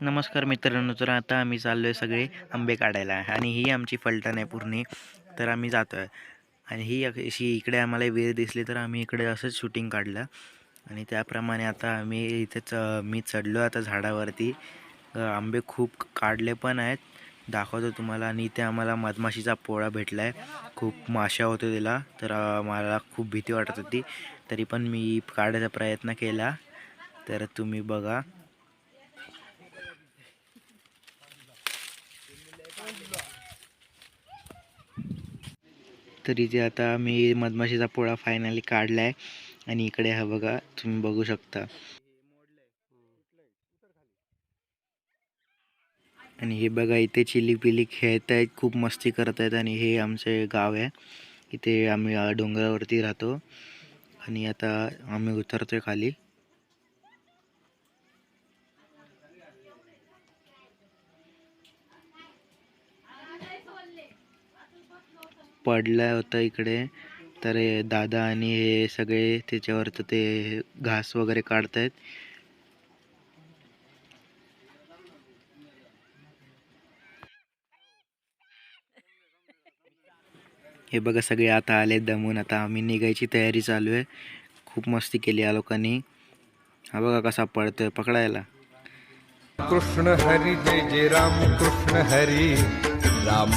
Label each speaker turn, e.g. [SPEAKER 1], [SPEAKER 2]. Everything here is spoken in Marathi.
[SPEAKER 1] नमस्कार मित्रांनो तर आता आम्ही चाललो आहे सगळे आंबे काढायला आणि ही आमची फलटण आहे पूर्ण. तर आम्ही जातो आहे आणि ही अशी इकडे आम्हाला वेळ दिसली तर आम्ही इकडे असंच शूटिंग काढलं. आणि त्याप्रमाणे आता आम्ही इथेच च मी चढलो आता झाडावरती. आंबे खूप काढले पण आहेत. दाखवतो तुम्हाला. आणि इथे आम्हाला मधमाशीचा पोळा भेटला आहे खूप माशा होत्या त्याला तर मला खूप भीती वाटत होती. तरी पण मी काढायचा प्रयत्न केला. तर तुम्ही बघा. तर इथे आता मी मधमाशीचा पोळा फायनली काढला आहे आणि इकडे हा बघा तुम्ही बघू शकता. आणि हे बघा इथे चिली पिली खेळत आहेत खूप मस्ती करत आहेत. आणि हे आमचे गाव आहे. इथे आम्ही डोंगरावरती राहतो. आणि आता आम्ही उतरतोय खाली. पडलं होतं इकडे. तर हे दादा आणि हे सगळे त्याच्यावरचं ते घास वगैरे काढतायत. हे बघा सगळे आता आले दमून. आता आम्ही निघायची तयारी चालू आहे. खूप मस्ती केली या लोकांनी. हा बघा कसा पडतोय पकडायला.
[SPEAKER 2] कृष्ण हरी जय जय राम कृष्ण हरी राम.